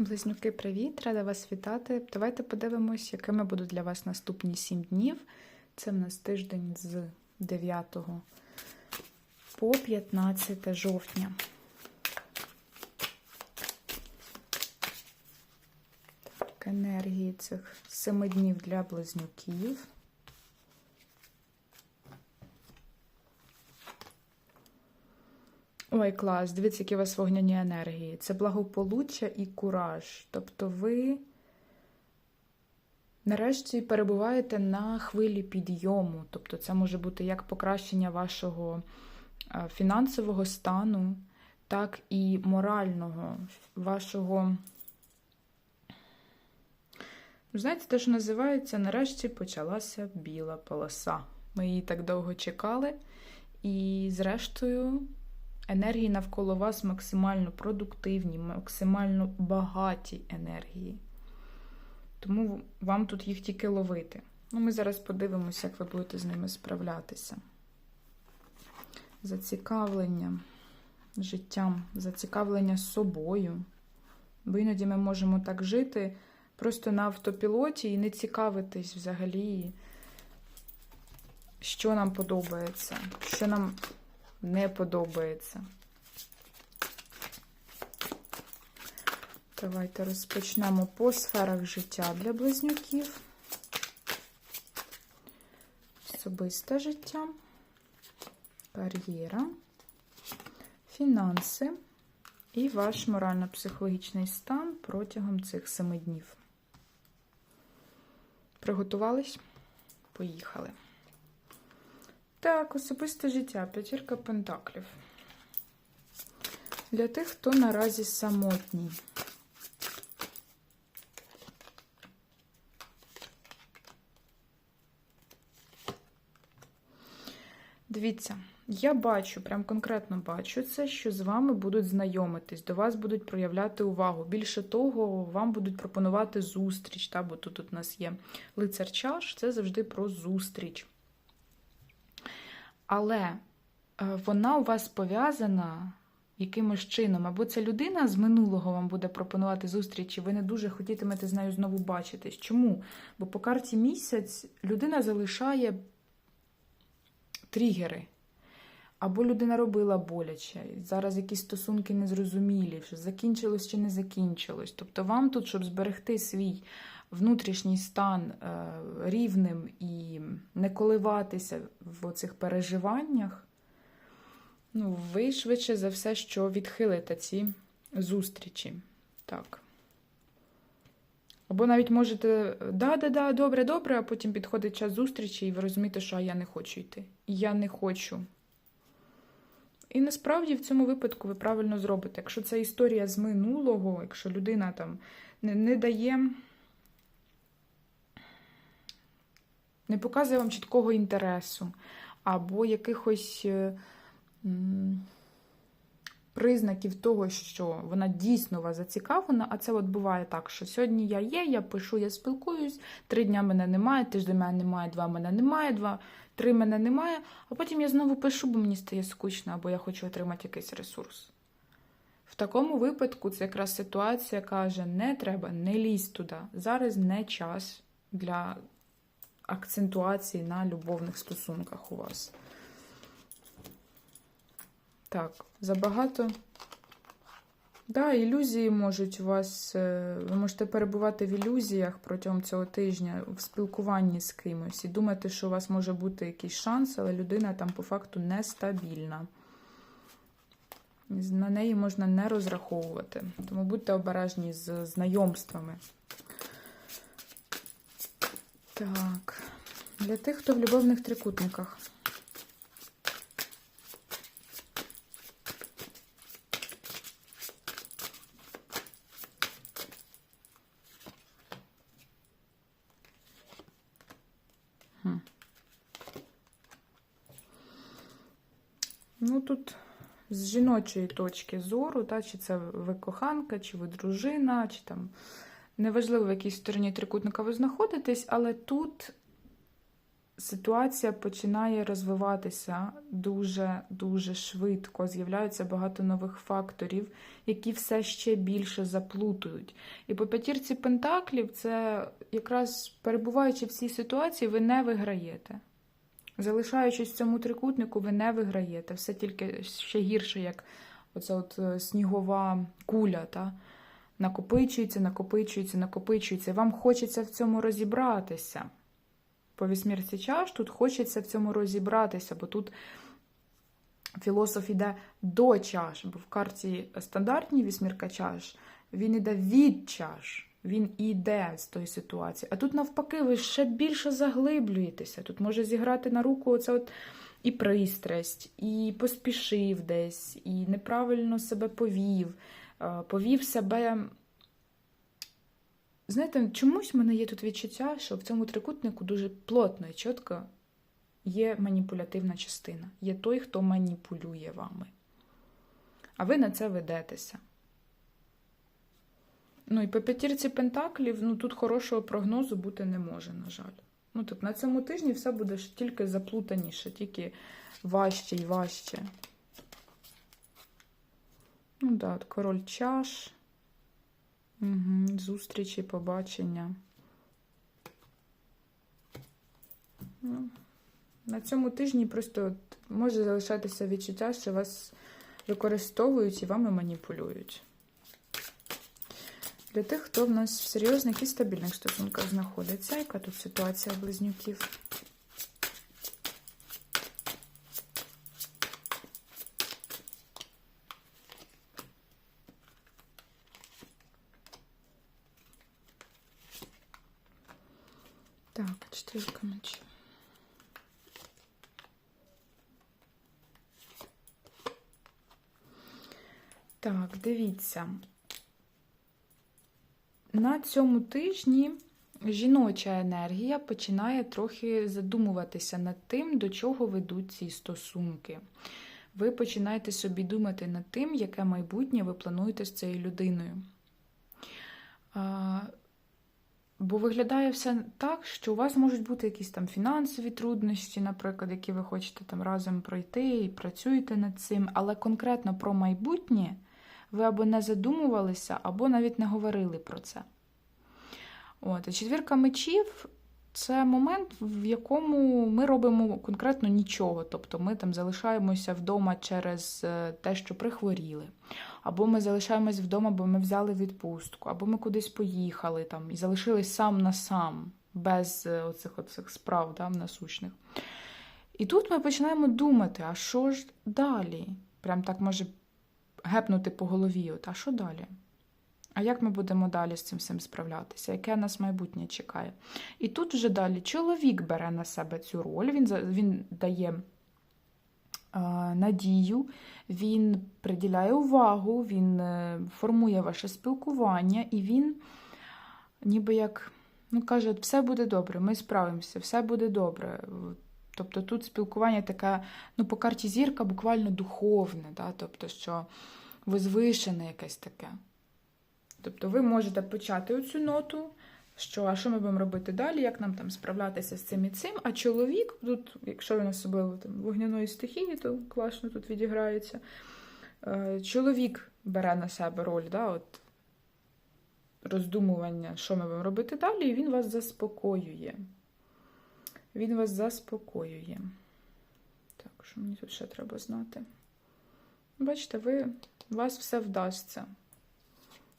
Близнюки, привіт! Рада вас вітати. Давайте подивимось, якими будуть для вас наступні 7 днів. Це в нас тиждень з 9 по 15 жовтня. Так, енергії цих 7 днів для близнюків. Ой, клас, дивіться, які у вас вогняні енергії. Це благополуччя і кураж. Тобто ви нарешті перебуваєте на хвилі підйому. Тобто, це може бути як покращення вашого е, фінансового стану, так і морального, вашого. Знаєте, те, що називається, нарешті почалася біла полоса. Ми її так довго чекали, і, зрештою, енергії навколо вас максимально продуктивні, максимально багаті енергії. Тому вам тут їх тільки ловити. Ну, Ми зараз подивимося, як ви будете з ними справлятися. Зацікавлення життям, зацікавлення собою. Бо іноді ми можемо так жити просто на автопілоті і не цікавитись взагалі, що нам подобається, що нам не подобається. Давайте розпочнемо по сферах життя для близнюків. Особисте життя, кар'єра, фінанси і ваш морально-психологічний стан протягом цих семи днів. Приготувались? Поїхали. Так, особисте життя, п'ятірка пентаклів. Для тих, хто наразі самотній. Дивіться, я бачу, прям конкретно бачу це, що з вами будуть знайомитись, до вас будуть проявляти увагу. Більше того, вам будуть пропонувати зустріч. Та, бо тут, у нас є лицар чаш, це завжди про зустріч. Але е, вона у вас пов'язана якимось чином. Або ця людина з минулого вам буде пропонувати зустрічі, ви не дуже хотітимете з нею знову бачитись. Чому? Бо по карті місяць людина залишає тригери. Або людина робила боляче, зараз якісь стосунки незрозумілі, що закінчилось чи не закінчилось. Тобто вам тут, щоб зберегти свій внутрішній стан е, рівним і не коливатися в цих переживаннях, ну, ви швидше за все, що відхилите ці зустрічі. Так. Або навіть можете да-да-да, добре, добре, а потім підходить час зустрічі, і ви розумієте, що я не хочу йти. Я не хочу. І насправді в цьому випадку ви правильно зробите. Якщо це історія з минулого, якщо людина там не, не дає, не показує вам чіткого інтересу, або якихось е, признаків того, що вона дійсно вас зацікавлена, а це от буває так, що сьогодні я є, я пишу, я спілкуюсь, три дня мене немає, тиждень мене немає, два мене немає, два, три мене немає, а потім я знову пишу, бо мені стає скучно, або я хочу отримати якийсь ресурс. В такому випадку це якраз ситуація каже: не треба, не лізь туди. Зараз не час для акцентуації на любовних стосунках у вас. Так, забагато. Да, ілюзії можуть у вас. е, Ви можете перебувати в ілюзіях протягом цього тижня в спілкуванні з кимось і думати, що у вас може бути якийсь шанс, але людина там по факту нестабільна. На неї можна не розраховувати. Тому будьте обережні з знайомствами. Так, для тих, хто в любовних трикутниках. Ну, тут з жіночої точки зору, та, чи це ви коханка, чи ви дружина, чи там неважливо, в якій стороні трикутника ви знаходитесь, але тут ситуація починає розвиватися дуже-дуже швидко. З'являється багато нових факторів, які все ще більше заплутують. І по п'ятірці пентаклів, це якраз перебуваючи в цій ситуації, ви не виграєте. Залишаючись в цьому трикутнику, ви не виграєте. Все тільки ще гірше, як оця от е, снігова куля. Та? Накопичується, накопичується, накопичується. Вам хочеться в цьому розібратися. По вісьмірці чаш тут хочеться в цьому розібратися, бо тут філософ іде до чаш, бо в карті стандартній вісьмірка чаш, він іде від чаш. Він іде з тої ситуації. А тут, навпаки, ви ще більше заглиблюєтеся. Тут може зіграти на руку оце от і пристрасть, і поспішив десь, і неправильно себе повів, повів себе. Знаєте, чомусь в мене є тут відчуття, що в цьому трикутнику дуже плотно і чітко є маніпулятивна частина. Є той, хто маніпулює вами. А ви на це ведетеся. Ну і по п'ятірці пентаклів, ну тут хорошого прогнозу бути не може, на жаль. Ну тут на цьому тижні все буде тільки заплутаніше, тільки важче і важче. Ну от король чаш. Угу, зустрічі, побачення. Ну, на цьому тижні просто от може залишатися відчуття, що вас використовують і вами маніпулюють. Для тих, хто в нас в серйозних і стабільних стосунках знаходиться, яка тут ситуація близнюків? Так, четвірка мечів. Так, дивіться. На цьому тижні жіноча енергія починає трохи задумуватися над тим, до чого ведуть ці стосунки. Ви починаєте собі думати над тим, яке майбутнє ви плануєте з цією людиною. Бо виглядає все так, що у вас можуть бути якісь там фінансові труднощі, наприклад, які ви хочете там разом пройти і працюєте над цим, але конкретно про майбутнє ви або не задумувалися, або навіть не говорили про це. От, четвірка мечів це момент, в якому ми робимо конкретно нічого. Тобто ми там залишаємося вдома через е, те, що прихворіли, або ми залишаємось вдома, бо ми взяли відпустку, або ми кудись поїхали там і залишились сам на сам, без е, оцих, оцих справ да, насущних. І тут ми починаємо думати, а що ж далі? Прям так може гепнути по голові. От, а що далі? А як ми будемо далі з цим всім справлятися? Яке нас майбутнє чекає? І тут вже далі чоловік бере на себе цю роль, він він дає е, надію, він приділяє увагу, він е, формує ваше спілкування, і він ніби як ну, каже, все буде добре, ми справимося, все буде добре. Тобто тут спілкування таке, ну, по карті зірка буквально духовне, да? тобто, що возвишене якесь таке. Тобто ви можете почати оцю ноту, що а що ми будемо робити далі, як нам там справлятися з цим і цим. А чоловік, тут, якщо він особливо там вогняної стихії, то класно тут відіграється. Е, чоловік бере на себе роль, да, от, роздумування, що ми будемо робити далі, і він вас заспокоює. Він вас заспокоює. Так, що мені тут ще треба знати? Бачите, ви, вас все вдасться.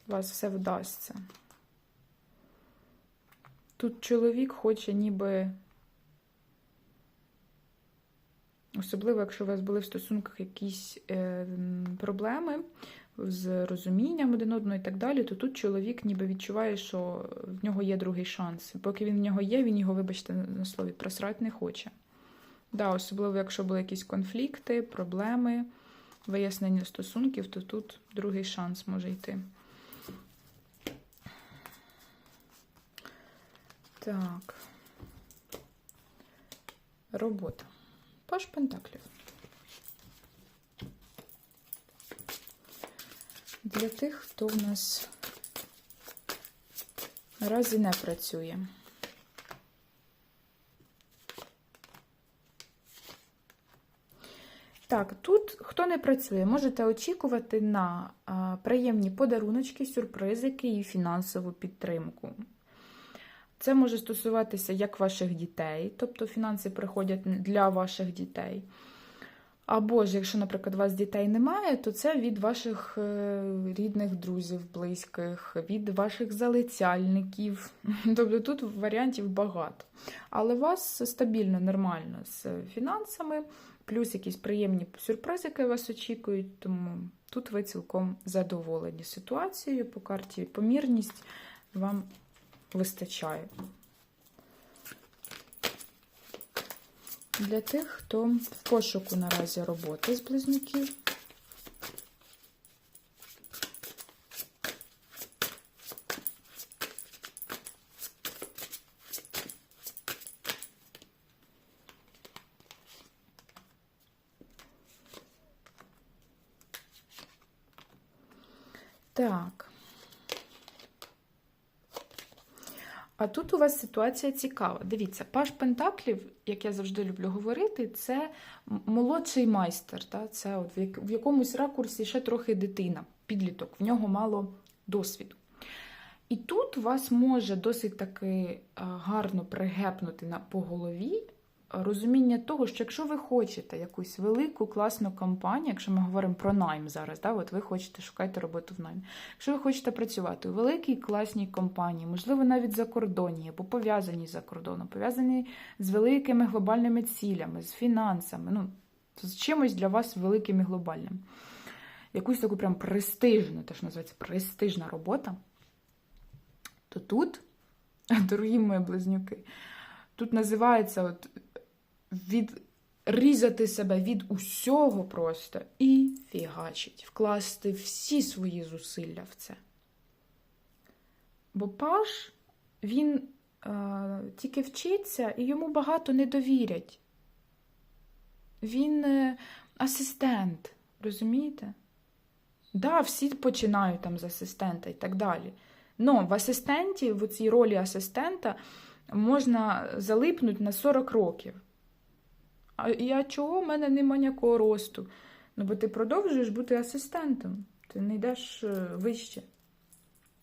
У вас все вдасться. Тут чоловік хоче ніби. Особливо, якщо у вас були в стосунках якісь е, проблеми з розумінням один одного і так далі, то тут чоловік ніби відчуває, що в нього є другий шанс. Поки він в нього є, він його, вибачте, на слові, просрати не хоче. Да, Особливо, якщо були якісь конфлікти, проблеми, вияснення стосунків, то тут другий шанс може йти. Так, робота. Паш Пентаклів. Для тих, хто в нас наразі не працює. Так, тут хто не працює, можете очікувати на а, приємні подаруночки, сюрпризики і фінансову підтримку. Це може стосуватися як ваших дітей, тобто фінанси приходять для ваших дітей. Або ж, якщо, наприклад, у вас дітей немає, то це від ваших е, рідних друзів, близьких, від ваших залицяльників. Тобто тут варіантів багато. Але у вас стабільно, нормально з фінансами, плюс якісь приємні сюрпризики вас очікують, тому тут ви цілком задоволені ситуацією по карті. Помірність вам вистачає. Для тих, хто в пошуку наразі роботи з близнюків. Так. А тут у вас ситуація цікава. Дивіться, Паш Пентаклів, як я завжди люблю говорити, це молодший майстер. Та? Це от в якомусь ракурсі ще трохи дитина, підліток, в нього мало досвіду. І тут вас може досить таки гарно пригепнути на, по голові розуміння того, що якщо ви хочете якусь велику класну компанію, якщо ми говоримо про найм зараз, да, от ви хочете шукати роботу в наймі. Якщо ви хочете працювати у великій класній компанії, можливо, навіть за кордоні, або пов'язані за кордоном, пов'язані з великими глобальними цілями, з фінансами, ну, з чимось для вас великим і глобальним. Якусь таку прям престижну, те, що називається престижна робота, то тут, дорогі мої близнюки, тут називається от відрізати себе від усього просто і фігачить, вкласти всі свої зусилля в це. Бо Паш, він е, тільки вчиться і йому багато не довірять. Він е, асистент, розумієте? Да, всі починають там з асистента і так далі. Но в асистенті, в цій ролі асистента, можна залипнути на 40 років. А я чого в мене нема ніякого росту? Ну, бо ти продовжуєш бути асистентом, ти не йдеш е, вище.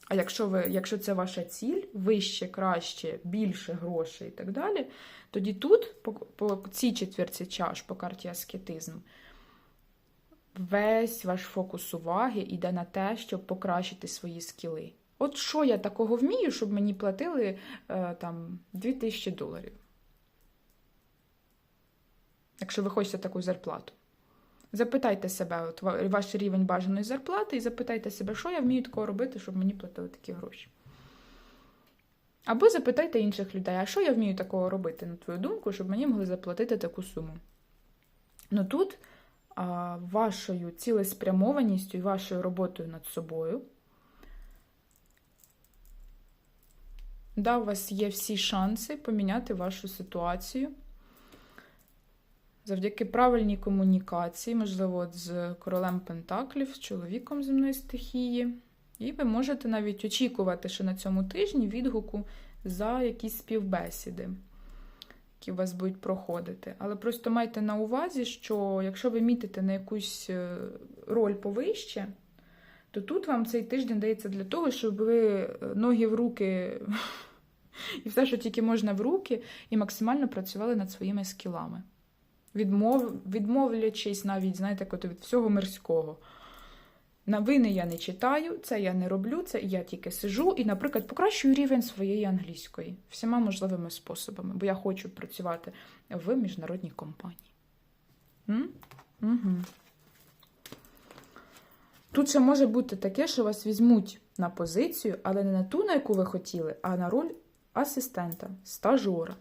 А якщо ви, якщо це ваша ціль, вище, краще, більше грошей і так далі, тоді тут, по, по цій четвірці чаш, по карті аскетизм, весь ваш фокус уваги йде на те, щоб покращити свої скіли. От що я такого вмію, щоб мені платили е, там 2000 доларів? Якщо ви хочете таку зарплату. Запитайте себе, от ваш рівень бажаної зарплати, і запитайте себе, що я вмію такого робити, щоб мені платили такі гроші. Або запитайте інших людей, а що я вмію такого робити, на твою думку, щоб мені могли заплатити таку суму. Ну тут а, вашою цілеспрямованістю і вашою роботою над собою. Да, у вас є всі шанси поміняти вашу ситуацію завдяки правильній комунікації, можливо, от з королем Пентаклів, з чоловіком земної стихії. І ви можете навіть очікувати, що на цьому тижні відгуку за якісь співбесіди, які у вас будуть проходити. Але просто майте на увазі, що якщо ви мітите на якусь е, роль повище, то тут вам цей тиждень дається для того, щоб ви е, ноги в руки і все, що тільки можна в руки, і максимально працювали над своїми скілами відмов, відмовлячись навіть, знаєте, від всього мирського. Новини я не читаю, це я не роблю, це я тільки сижу і, наприклад, покращую рівень своєї англійської всіма можливими способами, бо я хочу працювати в міжнародній компанії. М? Угу. Тут ще може бути таке, що вас візьмуть на позицію, але не на ту, на яку ви хотіли, а на роль асистента, стажора.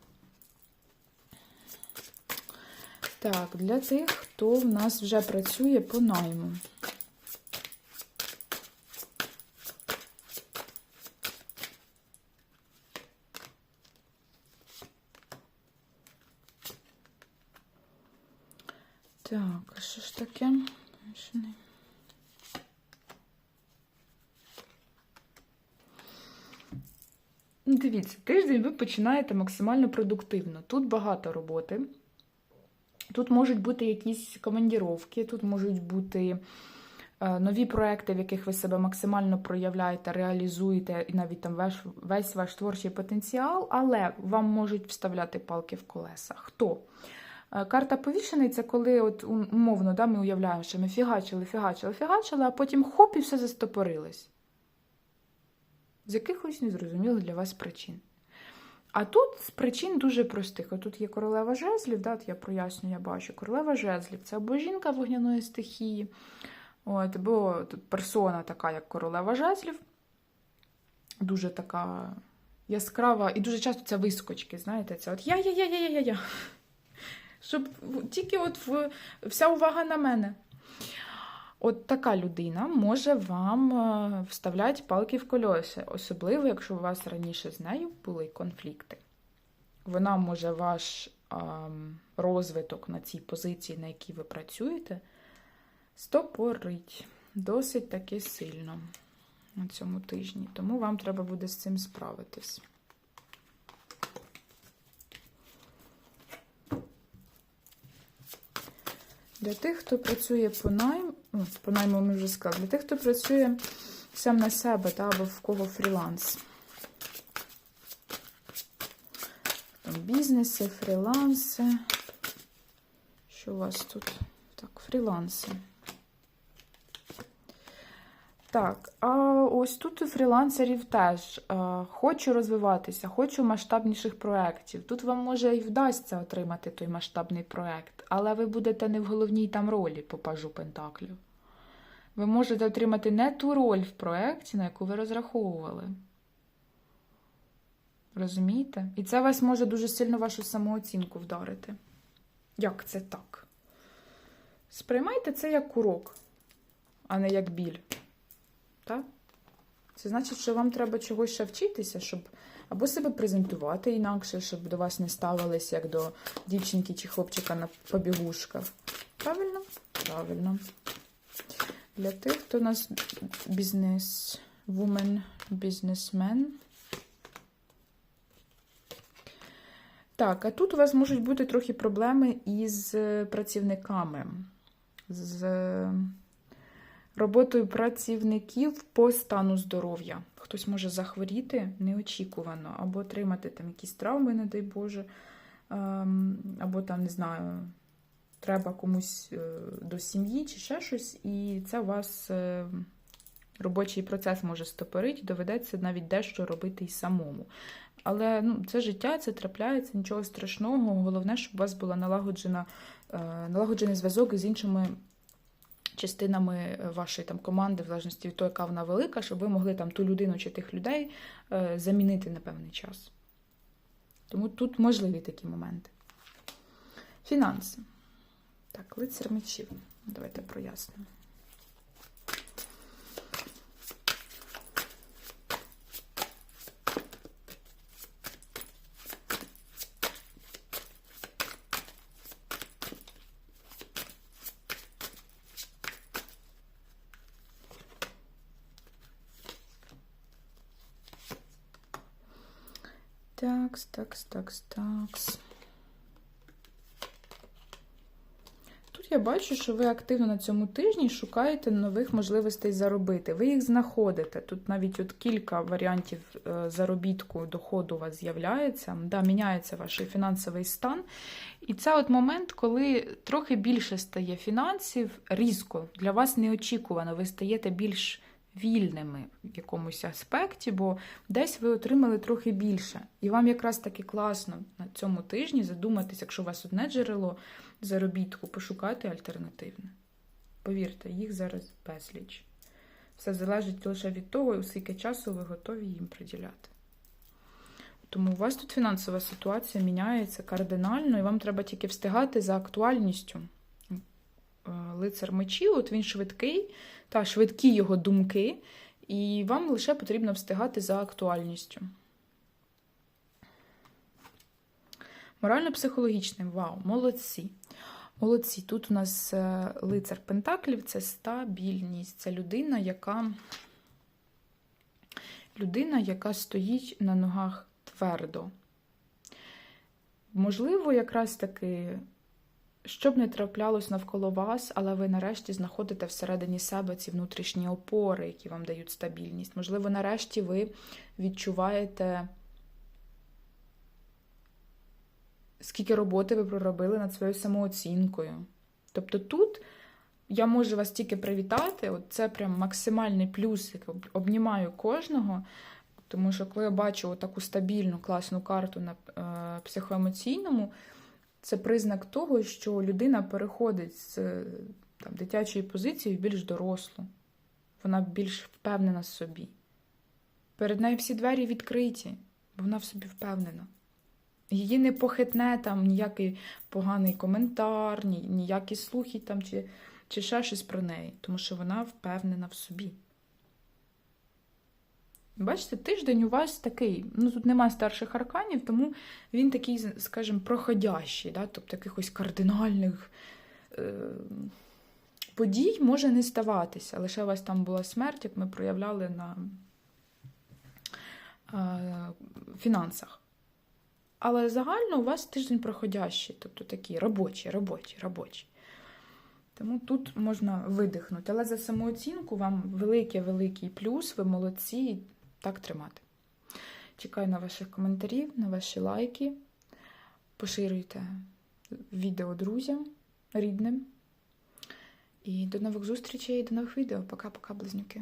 Так, для тих, хто в нас вже працює по найму. Так, а що ж таке? Дивіться, тиждень ви починаєте максимально продуктивно. Тут багато роботи. Тут можуть бути якісь командіровки, тут можуть бути е, нові проекти, в яких ви себе максимально проявляєте, реалізуєте і навіть там весь, весь ваш творчий потенціал, але вам можуть вставляти палки в колеса. Хто? Е, Карта повішений це коли, от умовно, да, ми уявляємо, що ми фігачили, фігачили, фігачили, а потім хоп і все застопорилось. З якихось незрозумілих для вас причин. А тут з причин дуже простих. Отут є королева жезлів, да, я проясню, я бачу. Королева жезлів це або жінка вогняної стихії, от, або тут персона така, як королева жезлів. Дуже така яскрава, і дуже часто це вискочки, знаєте, це от я-я-я-я-я-я. Щоб тільки от в, вся увага на мене. От така людина може вам е, вставляти палки в кольоса, особливо, якщо у вас раніше з нею були конфлікти. Вона може ваш розвиток на цій позиції, на якій ви працюєте, стопорить досить таки сильно на цьому тижні. Тому вам треба буде з цим справитись. Для тих, хто працює по найму, по найму ми вже сказали, для тих, хто працює сам на себе, та, або в кого фріланс. Там бізнеси, фріланси. Що у вас тут? Так, фріланси. Так, а ось тут у фрілансерів теж е, хочу розвиватися, хочу масштабніших проєктів. Тут вам може і вдасться отримати той масштабний проєкт, але ви будете не в головній там ролі по пажу Пентаклів. Ви можете отримати не ту роль в проєкті, на яку ви розраховували. Розумієте? І це вас може дуже сильно вашу самооцінку вдарити. Як це так? Сприймайте це як урок, а не як біль. Так? Це значить, що вам треба чогось ще вчитися, щоб або себе презентувати інакше, щоб до вас не ставились як до дівчинки чи хлопчика на побігушках. Правильно? Правильно. Для тих, хто у нас бізнес, вумен, бізнесмен. Так, а тут у вас можуть бути трохи проблеми із е, працівниками. З е, роботою працівників по стану здоров'я. Хтось може захворіти неочікувано, або отримати там якісь травми, не дай Боже, ем, або там, не знаю, треба комусь е, до сім'ї чи ще щось, і це у вас е, робочий процес може стопорити, доведеться навіть дещо робити й самому. Але ну, це життя, це трапляється, нічого страшного. Головне, щоб у вас була налагоджена, е, налагоджений зв'язок з іншими частинами вашої там команди, в залежності від того, яка вона велика, щоб ви могли там ту людину чи тих людей е, замінити на певний час. Тому тут можливі такі моменти. Фінанси. Так, лицар мечів. Давайте прояснимо. Такс, такс, такс. Тут я бачу, що ви активно на цьому тижні шукаєте нових можливостей заробити. Ви їх знаходите. Тут навіть от кілька варіантів е, заробітку, доходу у вас з'являється. Да, міняється ваш фінансовий стан. І це от момент, коли трохи більше стає фінансів, різко, для вас неочікувано, ви стаєте більш вільними в якомусь аспекті, бо десь ви отримали трохи більше. І вам якраз таки класно на цьому тижні задуматись, якщо у вас одне джерело заробітку, пошукати альтернативне. Повірте, їх зараз безліч. Все залежить лише від того, скільки часу ви готові їм приділяти. Тому у вас тут фінансова ситуація міняється кардинально, і вам треба тільки встигати за актуальністю. Е, Лицар мечів, от він швидкий, та швидкі його думки, і вам лише потрібно встигати за актуальністю. Морально-психологічним, вау, молодці. Молодці. Тут у нас е, лицар Пентаклів це стабільність. Це людина, яка людина, яка стоїть на ногах твердо. Можливо, якраз таки що б не траплялось навколо вас, але ви нарешті знаходите всередині себе ці внутрішні опори, які вам дають стабільність. Можливо, нарешті ви відчуваєте, скільки роботи ви проробили над своєю самооцінкою. Тобто тут я можу вас тільки привітати, от це прям максимальний плюсик. Об- Обнімаю кожного, тому що коли я бачу таку стабільну, класну карту на е, психоемоційному, це признак того, що людина переходить з е, там, дитячої позиції в більш дорослу. Вона більш впевнена в собі. Перед нею всі двері відкриті, бо вона в собі впевнена. Її не похитне там ніякий поганий коментар, ні, ніякі слухи там, чи, чи ще щось про неї, тому що вона впевнена в собі. Бачите, тиждень у вас такий, ну тут нема старших арканів, тому він такий, скажімо, проходящий, да? тобто якихось кардинальних е- подій може не ставатися. Лише у вас там була смерть, як ми проявляли на е- фінансах. Але загально у вас тиждень проходящий, тобто такий робочий, робочий, робочий. Тому тут можна видихнути. Але за самооцінку вам великий-великий плюс, ви молодці, так тримати. Чекаю на ваших коментарів, на ваші лайки. Поширюйте відео друзям, рідним. І до нових зустрічей, до нових відео. Пока-пока, близнюки.